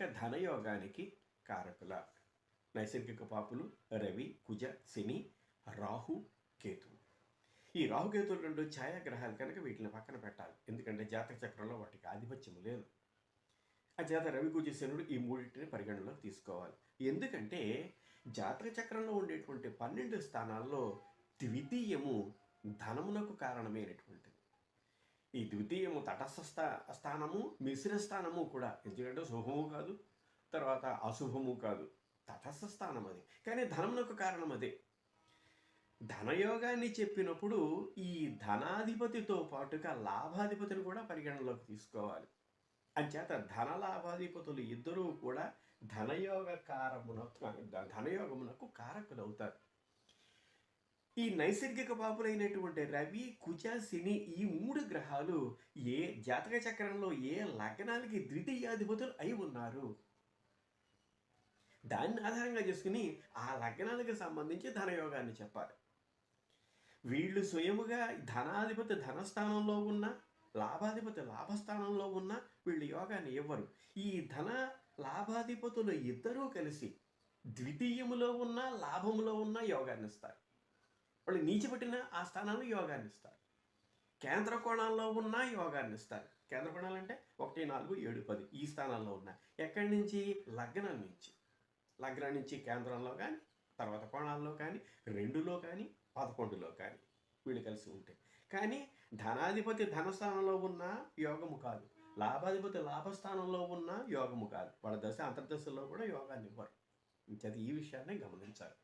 నైసర్గిక ధనయోగానికి కారకుల. నైసర్గిక పాపులు రవి కుజ శని రాహు కేతు. ఈ రాహుకేతులు రెండు ఛాయాగ్రహాలు కనుక వీటిని పక్కన పెట్టాలి. ఎందుకంటే జాతక చక్రంలో వాటికి ఆధిపత్యం లేదు. ఆ చేత రవి కుజ శనుడు ఈ మూడింటిని పరిగణలోకి తీసుకోవాలి. ఎందుకంటే జాతక చక్రంలో ఉండేటువంటి పన్నెండు స్థానాల్లో ద్వితీయము ధనమునకు కారణమైనటువంటిది. ఈ ద్వితీయము తటస్థ స్థా స్థానము మిశ్ర స్థానము కూడా. ఎందుకంటే శుభము కాదు తర్వాత అశుభము కాదు. తటస్థ స్థానం అది. కానీ ధనమునకు కారణం అదే. ధనయోగాన్ని చెప్పినప్పుడు ఈ ధనాధిపతితో పాటుగా లాభాధిపతిని కూడా పరిగణనలోకి తీసుకోవాలి. అంచేత ధన లాభాధిపతులు ఇద్దరూ కూడా ధనయోగ కారమునకు ధనయోగమునకు కారకులవుతారు. ఈ నైసర్గిక పాపులైనటువంటి రవి కుజ శని ఈ మూడు గ్రహాలు ఏ జాతక చక్రంలో ఏ లగ్నానికి ద్వితీయాధిపతులు అయి ఉన్నారు? దాన్ని ఆధారంగా చేసుకుని ఆ లగ్నాలకు సంబంధించి ధనయోగాన్ని చెప్పాలి. వీళ్ళు స్వయముగా ధనాధిపతి ధనస్థానంలో ఉన్న లాభాధిపతి లాభస్థానంలో ఉన్న వీళ్ళు యోగాన్ని ఇవ్వరు. ఈ ధన లాభాధిపతులు ఇద్దరూ కలిసి ద్వితీయములో ఉన్న లాభములో ఉన్న యోగాన్ని ఇస్తారు. వాళ్ళు నీచిపెట్టిన ఆ స్థానాన్ని యోగాన్ని ఇస్తారు కేంద్ర కోణాల్లో ఉన్న యోగాన్ని ఇస్తారు కేంద్ర కోణాలు అంటే ఒకటి నాలుగు ఏడు పది ఈ స్థానాల్లో ఉన్న. ఎక్కడి నుంచి? లగ్నం నుంచి. లగ్నం నుంచి కేంద్రంలో కానీ తర్వాత కోణాల్లో కానీ రెండులో కానీ పదకొండులో కానీ వీళ్ళు కలిసి ఉంటాయి కానీ ధనాధిపతి ధనస్థానంలో ఉన్న యోగము కాదు. లాభాధిపతి లాభస్థానంలో ఉన్న యోగము కాదు. వాళ్ళ దశ అంతర్దశలో కూడా యోగాన్ని ఇవ్వరు. అది ఈ విషయాన్ని గమనించాలి.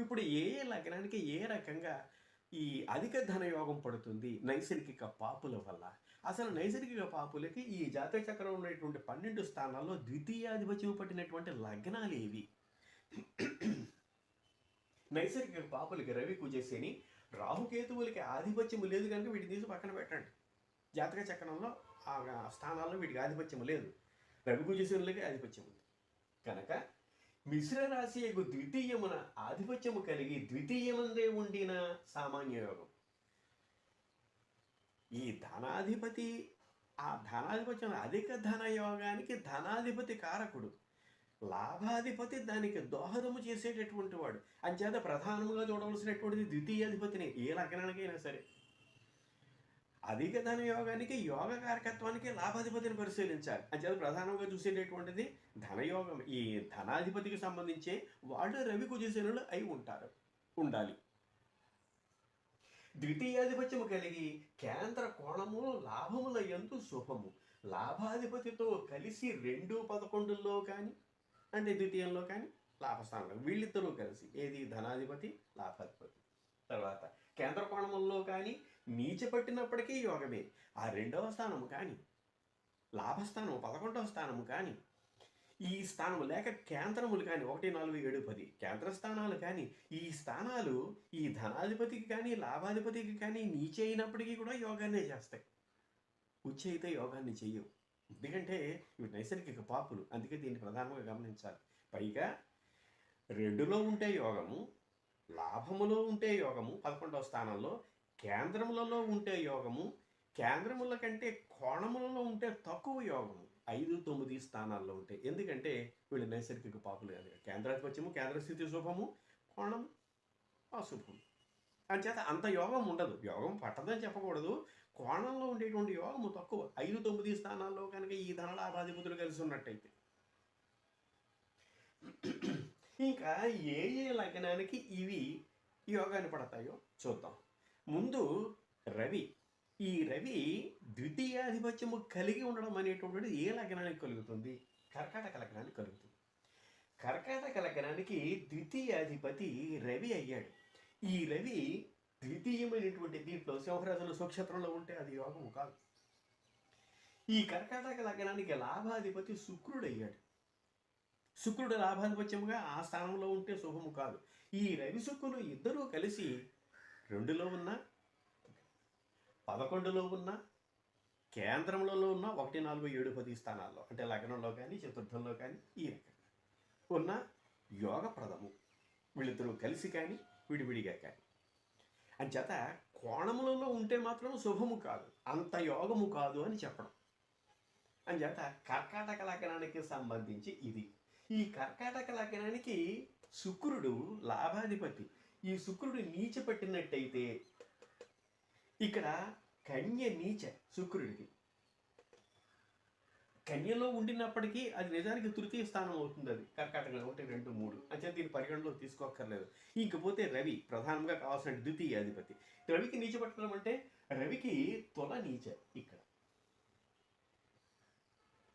ఇప్పుడు ఏ ఏ లగ్నానికి ఏ రకంగా ఈ అధిక ధనయోగం పడుతుంది నైసర్గిక పాపుల వల్ల? అసలు నైసర్గిక పాపులకి ఈ జాతక చక్రం ఉన్నటువంటి పన్నెండు స్థానాల్లో ద్వితీయాధిపత్యం పట్టినటువంటి లగ్నాలు ఏవి? నైసర్గిక పాపులకి రవి కుజేసేని రాహుకేతువులకి ఆధిపత్యం లేదు కనుక వీటిని తీసి పక్కన పెట్టండి. జాతక చక్రంలో ఆ స్థానాల్లో వీటికి ఆధిపత్యం లేదు. రవి కుజేసేనులకి ఆధిపత్యం ఉంది. కనుక మిశ్ర రాశి యొక్క ద్వితీయమున ఆధిపత్యము కలిగి ద్వితీయమందే ఉండిన సామాన్య యోగం ఈ ధనాధిపతి ఆ ధనాధిపత్యం అధిక ధన యోగానికి ధనాధిపతి కారకుడు. లాభాధిపతి దానికి దోహదము చేసేటటువంటి వాడు. అంచేత ప్రధానముగా చూడవలసినటువంటిది ద్వితీయాధిపతిని ఏ లగ్నానికైనా సరే. అధిక ధన యోగానికి యోగ కారకత్వానికి లాభాధిపతిని పరిశీలించాలి. అంచేత ప్రధానంగా చూసేటటువంటిది ధనయోగం. ఈ ధనాధిపతికి సంబంధించే వాళ్ళు రవి కుజశనులు అయి ఉంటారు ఉండాలి. ద్వితీయాధిపత్యము కలిగి కేంద్ర కోణము లాభముల ఎందు శుభము లాభాధిపతితో కలిసి రెండు పదకొండుల్లో కానీ అంటే ద్వితీయంలో కానీ లాభస్థానంలో వీళ్ళిద్దరూ కలిసి ఏది ధనాధిపతి లాభాధిపతి. తర్వాత కేంద్ర కోణముల్లో కానీ నీచపట్టినప్పటికీ యోగమే. ఆ రెండవ స్థానము కానీ లాభస్థానం పదకొండవ స్థానము కానీ ఈ స్థానము లేక కేంద్రములు కానీ ఒకటి నాలుగు ఏడు పది కేంద్ర స్థానాలు కానీ ఈ స్థానాలు ఈ ధనాధిపతికి కానీ లాభాధిపతికి కానీ నీచే అయినప్పటికీ కూడా యోగాన్నే చేస్తాయి. ఉచ్చ అయితే యోగాన్ని చెయ్యవు. ఎందుకంటే ఇవి నైసర్గిక పాపులు. అందుకే దీన్ని ప్రధానంగా గమనించాలి. పైగా రెండులో ఉంటే యోగము లాభములో ఉంటే యోగము పదకొండవ స్థానంలో కేంద్రములలో ఉంటే యోగము కేంద్రముల కంటే కోణములలో ఉంటే తక్కువ యోగము. ఐదు తొమ్మిది స్థానాల్లో ఉంటాయి ఎందుకంటే వీళ్ళు నైసర్గిక పాపులు కాదు కేంద్రాధిపత్యము కేంద్ర స్థితి శుభము కోణం అశుభం అంచేత అంత యోగం ఉండదు. యోగం పట్టదని చెప్పకూడదు. కోణంలో ఉండేటువంటి యోగము తక్కువ. ఐదు తొమ్మిది స్థానాల్లో కనుక ఈ ధనలాభాధిపతులు కలిసి ఉన్నట్టయితే. ఇంకా ఏ ఏ లగ్నానికి ఇవి యోగాన్ని పడతాయో చూద్దాం. ముందు రవి. ఈ రవి ద్వితీయాధిపత్యము కలిగి ఉండడం అనేటువంటిది ఏ లగ్నానికి కలుగుతుంది? కర్కాటక లగ్నానికి కలుగుతుంది. కర్కాటక లగ్నానికి ద్వితీయాధిపతి రవి అయ్యాడు. ఈ రవి ద్వితీయమైనటువంటి దీంట్లో సింహరాజుల స్వక్షేత్రంలో ఉంటే అది యోగము కాదు. ఈ కర్కాటక లగ్నానికి లాభాధిపతి శుక్రుడు అయ్యాడు. శుక్రుడు లాభాధిపత్యముగా ఆ స్థానంలో ఉంటే శుభము కాదు. ఈ రవి శుక్రులు ఇద్దరూ కలిసి రెండులో ఉన్న పదకొండులో ఉన్న కేంద్రంలో ఉన్న ఒకటి నాలుగు ఏడు పది స్థానాల్లో అంటే లగ్నంలో కానీ చతుర్థంలో కానీ ఈ రకంగా ఉన్న యోగప్రదము. వీళ్ళిద్దరూ కలిసి కానీ విడివిడిగా కానీ. అంచేత కోణములలో ఉంటే మాత్రం శుభము కాదు అంత యోగము కాదు అని చెప్పడం. అంచేత కర్కాటక లగ్నానికి సంబంధించి ఇది. ఈ కర్కాటక లగ్నానికి శుక్రుడు లాభాధిపతి. ఈ శుక్రుడు నీచ పట్టినట్టయితే ఇక్కడ కన్య నీచ శుక్రుడికి. కన్యలో ఉండినప్పటికీ అది నిజానికి తృతీయ స్థానం అవుతుంది అది. కర్కాటక ఒకటి రెండు మూడు. అంటే దీని పరిగణలో తీసుకోక్కర్లేదు. ఇంకపోతే రవి ప్రధానంగా కావాల్సిన ద్వితీయ అధిపతి. రవికి నీచ పట్టడం అంటే రవికి తొల నీచ ఇక్కడ.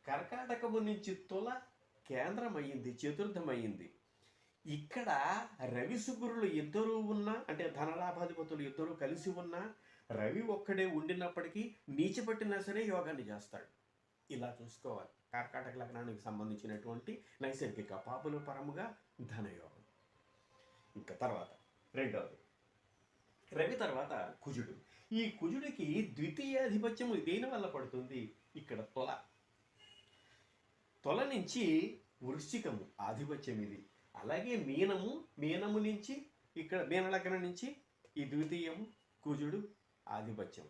కర్కాటకము నుంచి తొల కేంద్రమయ్యింది చతుర్థమయ్యింది. ఇక్కడ రవి శుక్రులు ఇద్దరు ఉన్నా అంటే ధనలాభాధిపతులు ఇద్దరు కలిసి ఉన్నా రవి ఒక్కడే ఉండినప్పటికీ నీచపట్టినా సరే యోగాన్ని చేస్తాడు. ఇలా చూసుకోవాలి. కర్కాటక లగ్నానికి సంబంధించినటువంటి నైసర్గిక పాపుల పరముగా ధనయోగం. ఇంకా తర్వాత రెండవది. రవి తర్వాత కుజుడు. ఈ కుజుడికి ద్వితీయాధిపత్యము దేని వల్ల పడుతుంది? ఇక్కడ తొల. తొల నుంచి వృశ్చికము ఆధిపత్యం ఇది అలాగే మీనము మీనము నుంచి ఇక్కడ మీన నుంచి ఈ ద్వితీయం కుజుడు ఆధిపత్యం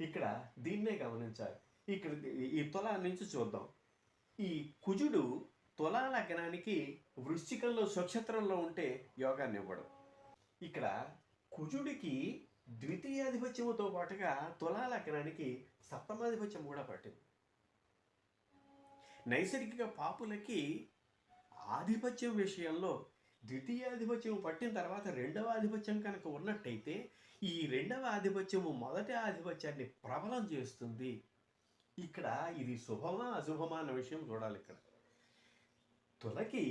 ఇక్కడ దీన్నే గమనించాలి. ఇక్కడ ఈ తుల నుంచి చూద్దాం. ఈ కుజుడు తులా లగ్నానికి వృశ్చికంలో స్వక్షత్రంలో ఉంటే యోగాన్ని ఇవ్వడం. ఇక్కడ కుజుడికి ద్వితీయాధిపత్యముతో పాటుగా తులా లగ్నానికి సప్తమాధిపత్యం కూడా పట్టింది. నైసర్గిక పాపులకి ఆధిపత్యం విషయంలో ద్వితీయాధిపత్యం పట్టిన తర్వాత రెండవ ఆధిపత్యం కనుక ఉన్నట్టయితే ఈ రెండవ ఆధిపత్యము మొదటి ఆధిపత్యాన్ని ప్రబలం చేస్తుంది. ఇక్కడ ఇది శుభమా అశుభమా అన్న విషయం చూడాలి ఇక్కడ. తులకి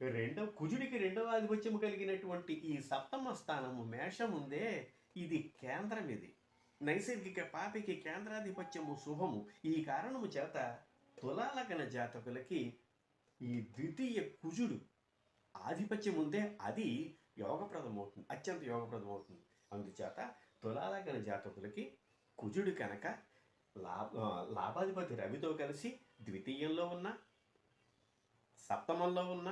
రెండవ కుజుడికి రెండవ ఆధిపత్యం కలిగినటువంటి ఈ సప్తమ స్థానము మేషం ఉందే ఇది కేంద్రం ఇది. నైసర్గిక పాపికి కేంద్రాధిపత్యము శుభము. ఈ కారణము చేత తులాలగన జాతకులకి ఈ ద్వితీయ కుజుడు ఆధిపత్యం ఉందే అది యోగప్రదం అవుతుంది అత్యంత యోగప్రదం అవుతుంది అందుచేత తులాలగన జాతకులకి కుజుడు కనుక లాభ లాభాధిపతి రవితో కలిసి ద్వితీయంలో ఉన్న సప్తమంలో ఉన్న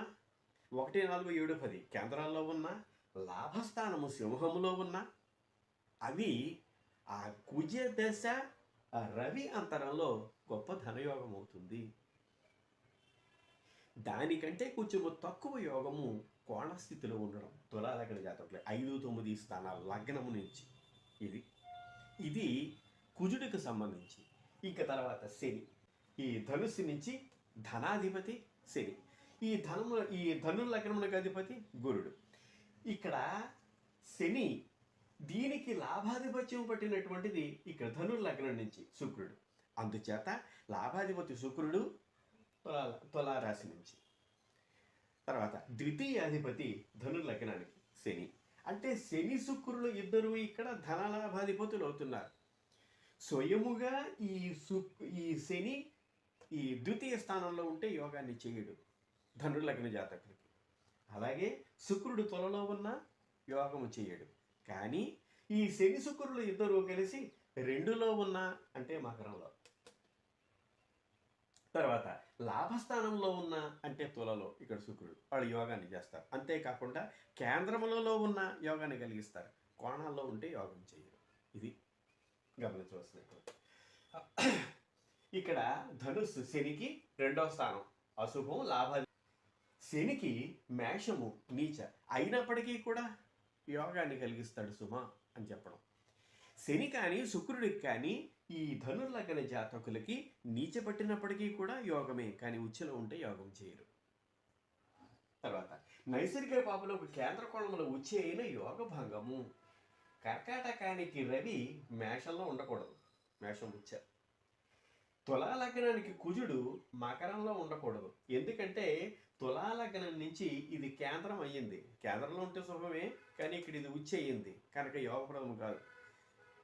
ఒకటి నాలుగు ఏడు పది కేంద్రాల్లో ఉన్న లాభస్థానము సింహములో ఉన్న అవి ఆ కుజ దశ రవి అంతరంలో గొప్ప ధనయోగం అవుతుంది దానికంటే కొంచెం తక్కువ యోగము కోణస్థితిలో ఉండడం తులాలగ్న జాతకులు ఐదు తొమ్మిది స్థానాల లగ్నము నుంచి ఇది. ఇది కుజుడికి సంబంధించి ఇంకా తర్వాత శని. ఈ ధనుస్సు నుంచి ధనాధిపతి శని. ఈ ధనము ఈ ధను లగ్నమునకు అధిపతి గురుడు. ఇక్కడ శని దీనికి లాభాధిపత్యం పట్టినటువంటిది ఇక్కడ ధనుర్ లగ్నం నుంచి శుక్రుడు. అందుచేత లాభాధిపతి శుక్రుడు తులా తులారాశి నుంచి. తర్వాత ద్వితీయ అధిపతి లగ్నానికి శని. అంటే శని శుక్రులు ఇద్దరు ఇక్కడ ధనలాభాధిపతులు అవుతున్నారు. స్వయముగా ఈ శుక్రు ఈ శని ఈ ద్వితీయ స్థానంలో ఉంటే యోగాన్ని చేయడు ధనుర్లగ్న జాతకుడికి. అలాగే శుక్రుడు తొలలో ఉన్న యోగము చేయడు. కానీ ఈ శని శుక్రులు ఇద్దరు కలిసి రెండులో ఉన్న అంటే మకరంలో. తర్వాత లాభస్థానంలో ఉన్న అంటే తులలో ఇక్కడ శుక్రుడు వాళ్ళు యోగాన్ని చేస్తారు. అంతేకాకుండా కేంద్రములలో ఉన్న యోగాన్ని కలిగిస్తారు. కోణాల్లో ఉంటే యోగం చేయరు. ఇది గమనించవలసినటువంటి. ఇక్కడ ధనుస్సు శనికి రెండవ స్థానం. అశుభం లాభ. శనికి మేషము నీచ. అయినప్పటికీ కూడా యోగాన్ని కలిగిస్తాడు సుమ అని చెప్పడం. శని కానీ శుక్రుడికి కానీ ఈ ధనుర్లగ్న జాతకులకి నీచ పట్టినప్పటికీ కూడా యోగమే కానీ ఉచ్చులో ఉంటే యోగం చేయరు. తర్వాత నైసర్గిక పాపలో కేంద్ర కోణంలో ఉచ్చి అయిన యోగ భంగము. కర్కాటకానికి రవి మేషంలో ఉండకూడదు. మేషం ఉచ్చ. తులాలగ్నానికి కుజుడు మకరంలో ఉండకూడదు. ఎందుకంటే తులాలగ్నం నుంచి ఇది కేంద్రం అయ్యింది. కేంద్రంలో ఉంటే శుభమే కానీ ఇక్కడ ఇది ఉచ్చి అయ్యింది. కనుక యోగప్రదము కాదు.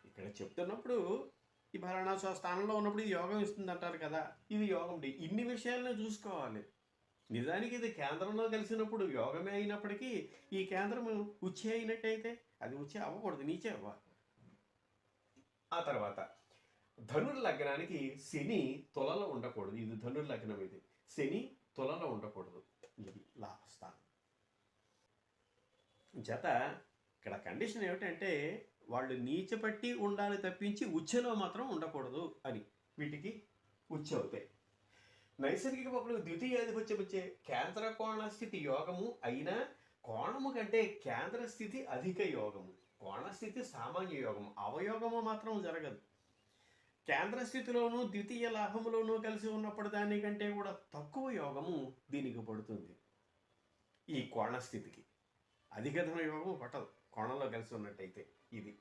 ఇక్కడ చెప్తున్నప్పుడు ఈ భరణాసు స్థానంలో ఉన్నప్పుడు ఇది యోగం ఇస్తుంది అంటారు కదా. ఇది యోగం డి. ఇన్ని విషయాలను చూసుకోవాలి. నిజానికి ఇది కేంద్రంలో కలిసినప్పుడు యోగమే అయినప్పటికీ ఈ కేంద్రం ఉచ్చి అయినట్టయితే అది ఉచ్చే అవ్వకూడదు నీచే అవ్వాలి. ఆ తర్వాత ధనుర్ లగ్నానికి శని తులలో ఉండకూడదు. ఇది ధనుర్ లగ్నం ఇది. శని తులలో ఉండకూడదు. ఇది లాభస్థానం. జత ఇక్కడ కండిషన్ ఏమిటంటే వాళ్ళు నీచపట్టి ఉండాలి తప్పించి ఉచ్చెలో మాత్రం ఉండకూడదు అని. వీటికి ఉచ్చి అవుతాయి. నైసర్గిక ద్వితీయ ద్వితీయాధిపత్యం వచ్చే కేంద్ర కోణ స్థితి యోగము అయినా కోణము కంటే కేంద్ర స్థితి అధిక యోగము. కోణస్థితి సామాన్య యోగము. అవయోగము మాత్రం జరగదు. కేంద్ర స్థితిలోనూ ద్వితీయ లాభములోనూ కలిసి ఉన్నప్పుడు దానికంటే కూడా తక్కువ యోగము దీనికి పడుతుంది. ఈ కోణస్థితికి అధిక ధన యోగము పట్టదు. కోణంలో కలిసి ఉన్నట్టయితే ఇది.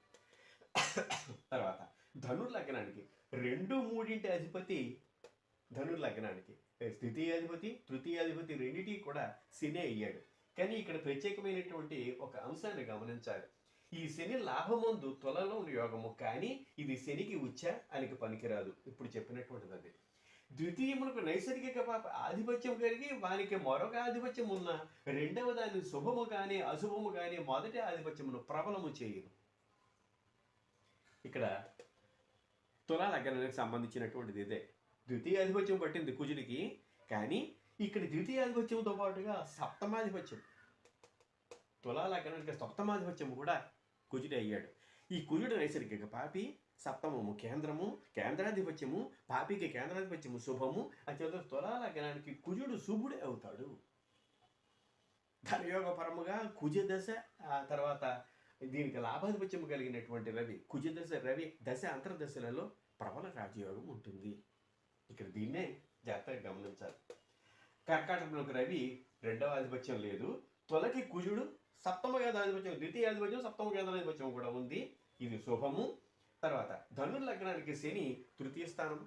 తర్వాత ధనుర్లగ్నానికి రెండు మూడింటి అధిపతి ధనుర్లగ్నానికి తృతీయ తృతీయాధిపతి రెండింటికి కూడా శని అయ్యాడు. కానీ ఇక్కడ ప్రత్యేకమైనటువంటి ఒక అంశాన్ని గమనించాలి. ఈ శని లాభమందు తులలో యోగము కానీ ఇది శనికి ఉచ్చ అనికి పనికిరాదు. ఇప్పుడు చెప్పినటువంటిది అది ద్వితీయమునకు నైసర్గిక ఆధిపత్యం కలిగి వానికి మరొక ఆధిపత్యం ఉన్న రెండవ దాని శుభము కానీ అశుభము కానీ మొదటి ఆధిపత్యమును ప్రబలము చేయను. ఇక్కడ తులా లగ్నానికి సంబంధించినటువంటిది ఇదే. ద్వితీయ ఆధిపత్యం పట్టింది కుజుడికి కానీ ఇక్కడ ద్వితీయ ఆధిపత్యంతో పాటుగా సప్తమాధిపత్యం. తులా లగ్నానికి సప్తమాధిపత్యం కూడా కుజుడు అయ్యాడు. ఈ కుజుడు నైసర్గిక పాపి సప్తమము కేంద్రము కేంద్రాధిపత్యము పాపికి కేంద్రాధిపత్యము శుభము అంచేత తులా లగ్నానికి కుజుడు శుభుడే అవుతాడు. ధనయోగ పరముగా కుజ దశ ఆ తర్వాత దీనికి లాభాధిపత్యం కలిగినటువంటి రవి కుజదశ రవి దశ అంతర్దశలలో ప్రబల రాజయోగం ఉంటుంది. ఇక్కడ దీన్నే జాగ్రత్తగా గమనించాలి. కర్కాటకంలోకి రవి రెండవ ఆధిపత్యం లేదు. తొలకి కుజుడు సప్తమ గేదాధిపత్యం ద్వితీయ ఆధిపత్యం సప్తమ గేదాధిపత్యం కూడా ఉంది. ఇది శుభము. తర్వాత ధనుర్ లగ్నానికి శని తృతీయ స్థానం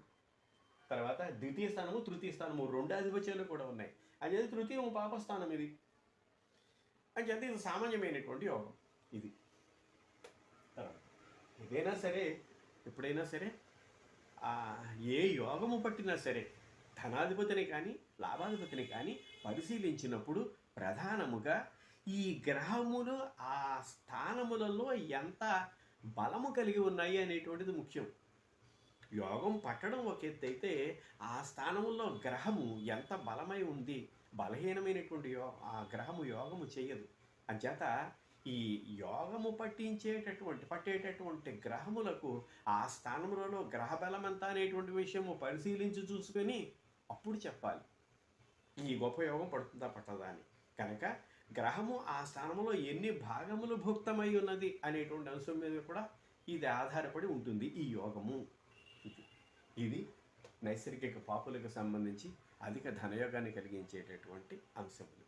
తర్వాత ద్వితీయ స్థానము తృతీయ స్థానము రెండు ఆధిపత్యాలు కూడా ఉన్నాయి. అది తృతీయము పాపస్థానం ఇది. అంటే ఇది సామాన్యమైనటువంటి యోగం ఇది. తర్వాత ఏదైనా సరే ఎప్పుడైనా సరే ఏ యోగము పట్టినా సరే ధనాధిపతిని కానీ లాభాధిపతిని కానీ పరిశీలించినప్పుడు ప్రధానముగా ఈ గ్రహములు ఆ స్థానములలో ఎంత బలము కలిగి ఉన్నాయి అనేటువంటిది ముఖ్యం. యోగం పట్టడం ఒక ఎత్తు అయితే ఆ స్థానంలో గ్రహము ఎంత బలమై ఉంది బలహీనమైనటువంటి యో ఆ గ్రహము యోగము చేయదు. అంచేత ఈ యోగము పట్టించేటటువంటి పట్టేటటువంటి గ్రహములకు ఆ స్థానములలో గ్రహ బలం ఎంత అనేటువంటి విషయము పరిశీలించి చూసుకొని అప్పుడు చెప్పాలి. ఈ గొప్ప యోగం పడుతుందా పట్టదా అని. కనుక గ్రహము ఆ స్థానంలో ఎన్ని భాగములు భుక్తమై ఉన్నది అనేటువంటి అంశం మీద కూడా ఇది ఆధారపడి ఉంటుంది ఈ యోగము ఇది. ఇది నైసర్గిక పాపులకు సంబంధించి అధిక ధనయోగాన్ని కలిగించేటటువంటి అంశములు